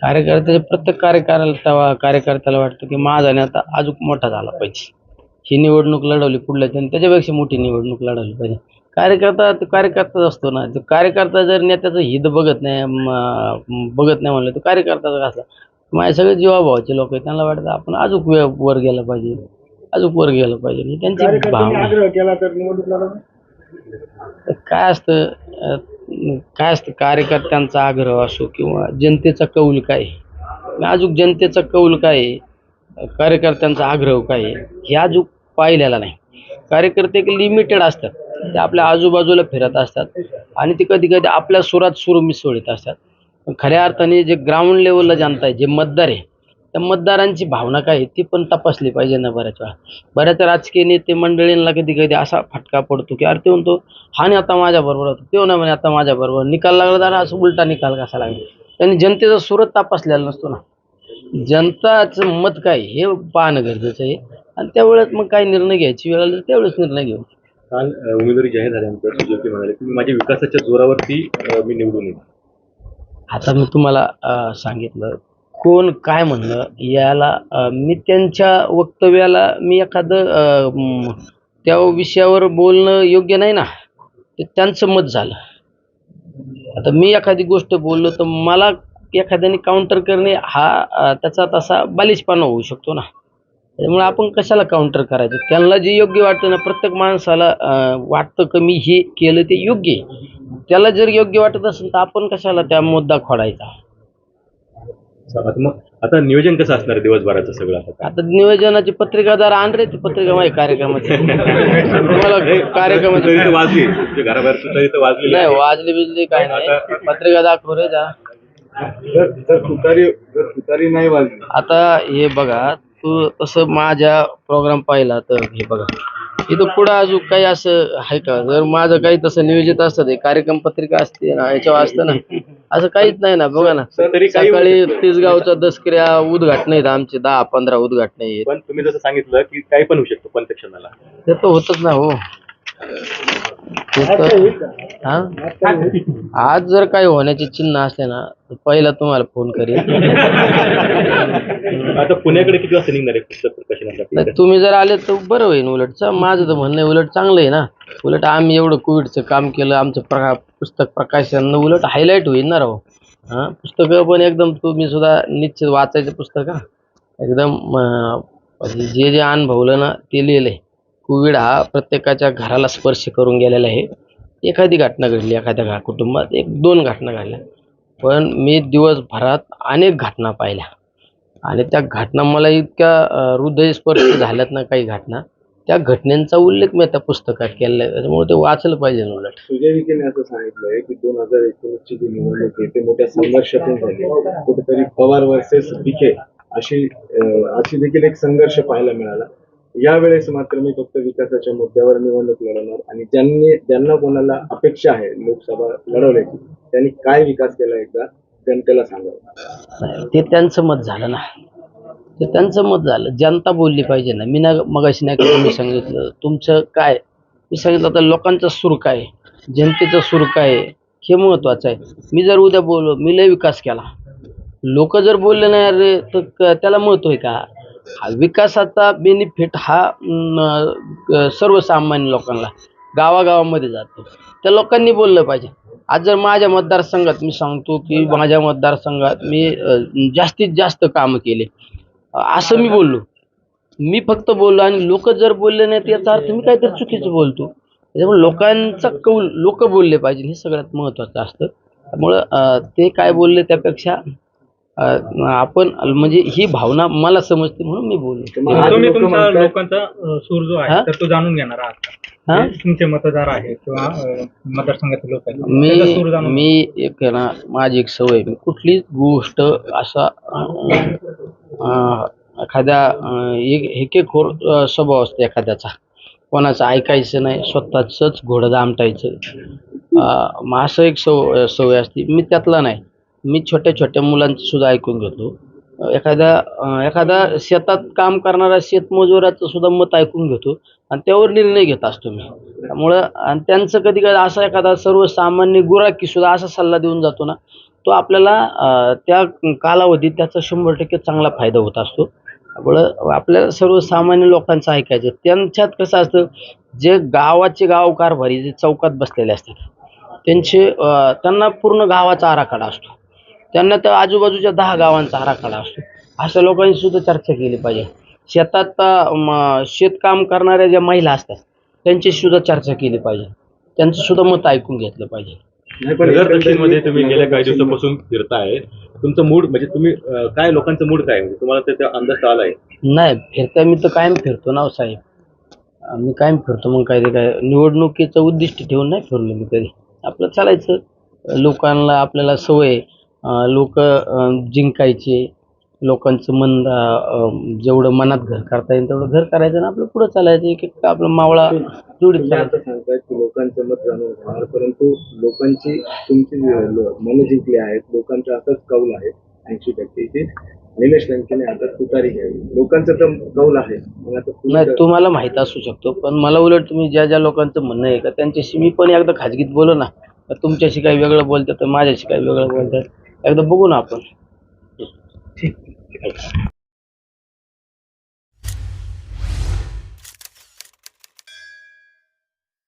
कार्यकर्त्याचे प्रत्येक कार्यकर्त्याला कार्यकर्त्याला वाटतं की माझा नेता अजून मोठा झाला पाहिजे. ही निवडणूक लढवली पुढल्या त्याने त्याच्यापेक्षा मोठी निवडणूक लढवली पाहिजे. कार्यकर्ता तो कार्यकर्ताच असतो ना तो कार्यकर्ता जर नेत्याचं हित बघत नाही बघत नाही म्हणलं तर कार्यकर्ता असला. माझे सगळे जीवाभावाचे लोक आहेत त्यांना वाटतं आपण अजून वर गेलं पाहिजे अजून वर गेलं पाहिजे. त्यांची भावना काय असतं काय असतं कार्यकर्त्यांचा आग्रह असो किंवा जनतेचा कौल काय अजून जनतेचा कौल काय कार्यकर्त्यांचा आग्रह काय आहे? हे अजून पाहिलेला नाही. कार्यकर्ते एक लिमिटेड असतात. ते आपल्या आजूबाजूला फिरत असतात आणि ते कधी कधी आपल्या सुरात सुरू मिसळीत असतात खऱ्या अर्थाने जे ग्राउंड लेवलला जनता आहे जे मतदार आहे त्या मतदारांची भावना काय आहे ती पण तपासली पाहिजे ना बऱ्याच वेळा. बऱ्याच राजकीय नेते मंडळींना कधी कधी असा फटका पडतो की अरे ते म्हणतो हा नाही आता माझ्या बरोबर होता. तो नाही म्हणे आता माझ्या बरोबर. निकाल लागला तर असं उलटा निकाल कसा लागला? त्यांनी जनतेचा सुरत तपासलेला नसतो ना. जनताचं मत काय हे पाहणं गरजेचं आहे. आणि त्यावेळेस मग काय निर्णय घ्यायची वेळ आली त्यावेळेस निर्णय घेऊ. काल उमेदवारी जाहीर झाल्यानंतर सुजय म्हणाले की माझ्या विकासाच्या जोरावरती मी निवडून येईन. आता मी तुम्हाला सांगितलं कोण काय म्हणलं याला मी त्यांच्या वक्तव्याला मी एखादं त्या विषयावर बोलणं योग्य नाही ना ते त्यांचं मत झालं. आता मी एखादी गोष्ट बोललो तर मला एखाद्याने काउंटर करणे हा त्याचा तसा बालिशपणा होऊ शकतो ना. त्यामुळे आपण कशाला काउंटर करायचं? त्यांना जे योग्य वाटतं ना प्रत्येक माणसाला वाटतं का मी हे केलं ते योग्य आहे. त्याला जर योग्य वाटत असेल तर आपण कशाला त्या मुद्दा खोडायचा? आता मग आता नियोजन कसं असणार आहे दिवसभराचं सगळं आता? नियोजनाची पत्रिकादार आण रे ती पत्रिका माझ्या कार्यक्रमाची. तुम्हाला कार्यक्रमाची तर वाजली. तुमच्या घराबाहेर तरी तर वाजली नाही वाजली बिजली काय नाही. पत्रिका दाखव रे जा. जर जर तुतारी जर तुतारी नाही वाजली. आता हे बघा तू तसं माझ्या प्रोग्राम पाहिला तर हे बघा. इथं पुढं अजून काही असं आहे का? जर माझं काही तसं नियोजित असतं ते कार्यक्रम पत्रिका असते ना याच्यावर असतं ना असं काहीच नाही ना बघा ना. तरी काही सकाळी तिसगावचा दसकऱ्या उद्घाटन आहेत आमचे दहा पंधरा उद्घाटन आहेत. पण तुम्ही जसं सांगितलं की काही पण होऊ शकतो पंचक्षणाला ते तर होतच ना हो. हा? आज जर काही होण्याचे चिन्ह असले ना तर पहिला तुम्हाला फोन करेल आता पुण्याकडे किती वाजता निघणार आहे पुस्तक प्रकाशनासाठी? नाही, तुम्ही जर आले तर बरं होईल उलट. चा- माझं तर म्हणणं आहे उलट चांगलं आहे ना. उलट आम्ही एवढं कोविडचं काम केलं आमचं प्रका पुस्तक प्रकाशन उलट हायलाईट होईल ना राव. हां? पुस्तकं पण एकदम तुम्ही सुद्धा निश्चित वाचायचं पुस्तक हा. एकदम अं, म्हणजे जे जे अनुभवलं ना ते लिहिलं आहे कोविड हा प्रत्येकाच्या घराला स्पर्श करून गेलेला आहे. एखादी घटना घडली एखाद्या घा कुटुंबात एक दोन घटना घडल्या. पण मी दिवसभरात अनेक घटना पाहिल्या. आणि त्या घटना मला इतक्या हृदयस्पर्श झाल्यात ना काही घटना त्या घटनेचा उल्लेख मी त्या पुस्तकात केलेला आहे. त्याच्यामुळे ते वाचलं पाहिजे उलट. सुजय विखेने असं आहे की दोन हजार एकोणीसची जी निवडणूक आहे ते मोठ्या संघर्षातून झाली. कुठेतरी पवार वर्सेस विखे अशी अशी देखील एक संघर्ष पाहायला मिळाला. यावेळेस मात्र मी फक्त विकासाच्या मुद्द्यावर निवडणूक लढवणार आणि ज्यांनी ज्यांना कोणाला अपेक्षा आहे लोकसभा लढवण्याची त्यांनी काय विकास केला एकदा जनतेला सांगावं. ते त्यांचं मत झालं ना. ते त्यांचं मत झालं. जनता बोलली पाहिजे ना. मी ना मगाशी नाही का मी सांगितलं. तुमचं काय? मी सांगितलं आता लोकांचा सूर काय जनतेचा सूर काय आहे, हे महत्वाचं आहे. मी जर उद्या बोललो मी लय विकास केला. लोक जर बोलले नाही अरे तर त्याला महत्त्व आहे का? विकासाचा बेनिफिट हा सर्वसामान्य लोकांना गावागावामध्ये जातो. त्या लोकांनी बोललं पाहिजे. आज जर माझ्या मतदारसंघात मी सांगतो की माझ्या मतदारसंघात मी जास्तीत जास्त कामं केले. असं मी बोललो. मी फक्त बोललो आणि लोक जर बोलले नाहीत याचा अर्थ मी काहीतरी चुकीचं बोलतो. त्याच्यामुळे लोकांचा कौल लोक बोलले पाहिजे हे सगळ्यात महत्त्वाचं असतं. त्यामुळं ते काय बोलले त्यापेक्षा आपण म्हणजे ही भावना मला समजते म्हणून मी बोललो आज तुम्ही लोकं तुमचा म्हणतायत- लोकांचा सूर जो हा? आहे तर तो जाणून घेणार आहात? हा? तुमचे मतदार आहेत किंवा अ, मतदारसंघाचे लोक मी मी एक ना माझी एक सवय. मी कुठलीच गोष्ट असा एखाद्या एक हेकेखोर स्वभाव असतो एखाद्याचा कोणाचं ऐकायचं नाही स्वतःचंच घोडं दामटायचं असं एक सव सवय असते मी त्यातला नाही मी छोट्या छोट्या मुलांचं सुद्धा ऐकून घेतो. एखाद्या एखादा शेतात काम करणारा शेतमजुराचं सुद्धा मत ऐकून घेतो आणि त्यावर निर्णय घेत असतो मी. त्यामुळं आणि त्यांचं कधी कधी असा एखादा सर्वसामान्य गुराखी सुद्धा असा सल्ला देऊन जातो ना तो आपल्याला त्या कालावधीत त्याचा शंभर टक्के चांगला फायदा होत असतो. त्यामुळं आपल्याला सर्वसामान्य लोकांचं ऐकायचं त्यांच्यात कसं असतं जे गावाचे गाव कारभारी जे चौकात बसलेले असतात त्यांचे त्यांना पूर्ण गावाचा आराखडा असतो. त्यांना तर आजूबाजूच्या दहा गावांचा आराखडा असतो. अशा लोकांची सुद्धा चर्चा केली पाहिजे. शेतात शेतकाम करणाऱ्या ज्या महिला असतात त्यांच्याशी सुद्धा चर्चा केली पाहिजे. त्यांचं सुद्धा मत ऐकून घेतलं पाहिजे. नाही पण नगर दक्षिणमध्ये तुम्ही गेल्या काही दिवसापासून फिरताय तुमचं मूड म्हणजे तुम्ही अं, काय लोकांचं मूड काय? आहे? म्हणजे तुम्हाला त्याचा अंदाज आलाय. नाही फिरता मी तर कायम फिरतो ना हो साहेब. अं, मी कायम फिरतो मग काय ते काय निवडणुकीचं उद्दिष्ट ठेवून नाही फिरलो मी कधी. आपलं चालायचं. लोकांना आपल्याला सवय लोक जिंकायचे लोकांचं मन जेवढं मनात घर करता येईल तेवढं घर करायचं आणि आपलं पुढं चालायचं. एक एक आपला मावळा जोडीत तुम्ही चालायचं. आता सांगताय की लोकांचं मत जाणून घेणार परंतु लोकांची तुमची मनं जिंकली आहेत लोकांचा असंच कौल आहे ऐंशी टक्के की निलेश लंकेने आता तुतारी घ्यावी. लोकांचं तर कौल आहे. मग आता तुम्ही नाही तुम्हाला माहीत असू शकतो पण मला उलट तुम्ही ज्या ज्या लोकांचं म्हणणं आहे का त्यांच्याशी मी पण एकदा खाजगीत बोलो ना. का तुमच्याशी काही वेगळं बोलतात तर माझ्याशी काही वेगळं बोलतात. एकदा बघू ना आपण.